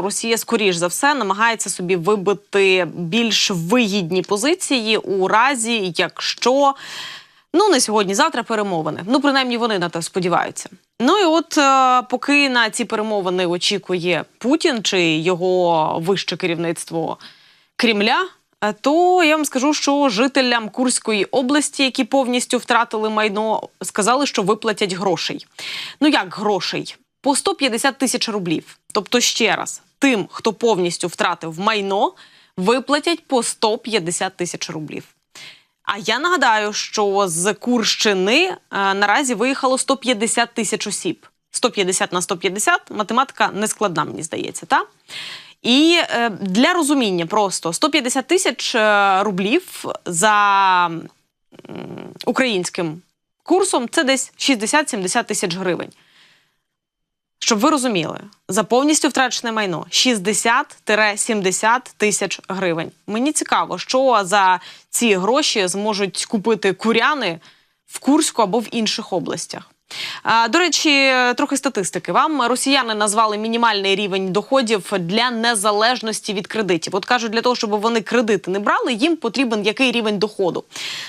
Росія, скоріш за все, намагається собі вибити більш вигідні позиції у разі, якщо ну не сьогодні, завтра перемовини. Ну, принаймні, вони на те сподіваються. Ну і от е, поки на ці перемовини очікує Путін чи його вище керівництво Кремля. е, То я вам скажу, що жителям Курської області, які повністю втратили майно, сказали, що виплатять грошей. Ну як грошей? По 150 тисяч рублів. Тобто, ще раз, тим, хто повністю втратив майно, виплатять по 150 тисяч рублів. А я нагадаю, що з Курщини е, наразі виїхало 150 тисяч осіб. 150 на 150 математика не складна, мені здається, та? І е, для розуміння просто 150 тисяч е, рублів за м, українським курсом це десь 60-70 тисяч гривень. Щоб ви розуміли, за повністю втрачене майно 60-70 тисяч гривень. Мені цікаво, що за ці гроші зможуть купити куряни в Курську або в інших областях. До речі, трохи статистики. Вам росіяни назвали мінімальний рівень доходів для незалежності від кредитів. От кажуть, для того, щоб вони кредити не брали, їм потрібен який рівень доходу.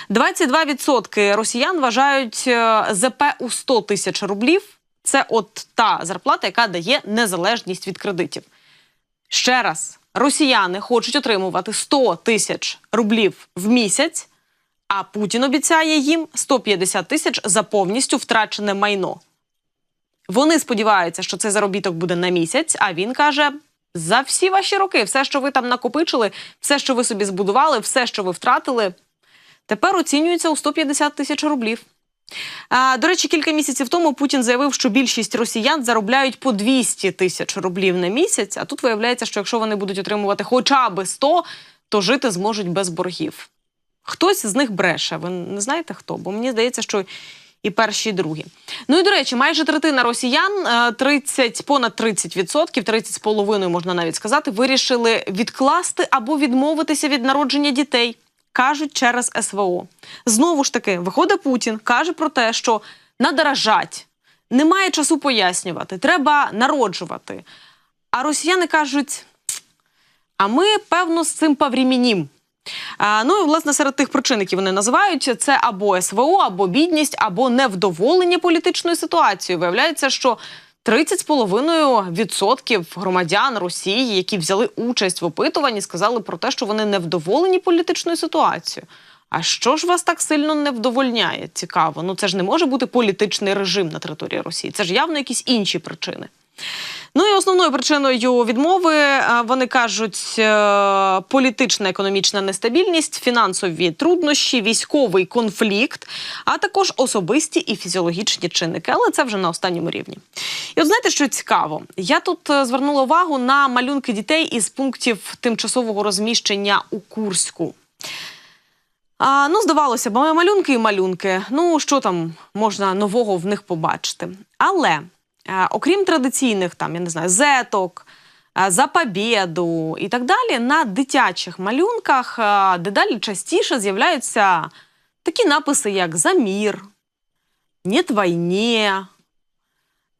22% росіян вважають е, ЗП у 100 тисяч рублів. Це от та зарплата, яка дає незалежність від кредитів. Ще раз, росіяни хочуть отримувати 100 тисяч рублів в місяць, а Путін обіцяє їм 150 тисяч за повністю втрачене майно. Вони сподіваються, що цей заробіток буде на місяць, а він каже: за всі ваші роки, все, що ви там накопичили, все, що ви собі збудували, все, що ви втратили, тепер оцінюється у 150 тисяч рублів. До речі, кілька місяців тому Путін заявив, що більшість росіян заробляють по 200 тисяч рублів на місяць. А тут виявляється, що якщо вони будуть отримувати хоча б 100, то жити зможуть без боргів. Хтось з них бреше. Ви не знаєте хто? Бо мені здається, що і перші, і другі. Ну і до речі, майже третина росіян, е, 30, понад 30%, 30,5% можна навіть сказати, вирішили відкласти або відмовитися від народження дітей. Кажуть через СВО. Знову ж таки, виходить Путін, каже про те, що надоражать, немає часу пояснювати, треба народжувати. А росіяни кажуть: а ми, певно, з цим поврімінім. Ну і власне серед тих причин, які вони називають, це або СВО, або бідність, або невдоволення політичною ситуацією. Виявляється, що 30,5% громадян Росії, які взяли участь в опитуванні, сказали про те, що вони невдоволені політичною ситуацією. А що ж вас так сильно не вдовольняє? Цікаво. Ну це ж не може бути політичний режим на території Росії. Це ж явно якісь інші причини. Ну і основною причиною відмови е, вони кажуть е, політична економічна нестабільність, фінансові труднощі, військовий конфлікт, а також особисті і фізіологічні чинники. Але це вже на останньому рівні. І от знаєте, що цікаво? Я тут е, звернула увагу на малюнки дітей із пунктів тимчасового розміщення у Курську. А, ну, здавалося б, малюнки і малюнки. Ну, що там можна нового в них побачити? Але окрім традиційних, там, я не знаю, зеток, е, за побєду і так далі, на дитячих малюнках е, дедалі частіше з'являються такі написи, як «За мір», «Нет війні».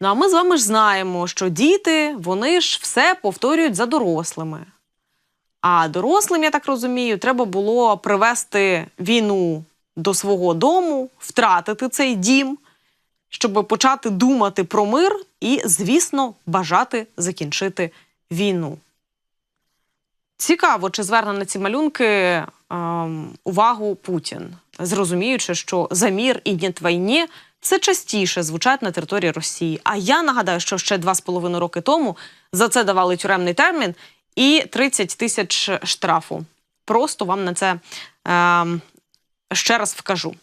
Ну, а ми з вами ж знаємо, що діти, вони ж все повторюють за дорослими. А дорослим, я так розумію, треба було привести війну до свого дому, втратити цей дім, щоб почати думати про мир і, звісно, бажати закінчити війну. Цікаво, чи зверне на ці малюнки ем, увагу Путін, зрозуміючи, що за мір і «нет війні» все частіше звучать на території Росії. А я нагадаю, що ще два з половиною роки тому за це давали тюремний термін і 30 тисяч штрафу. Просто вам на це ем, ще раз вкажу.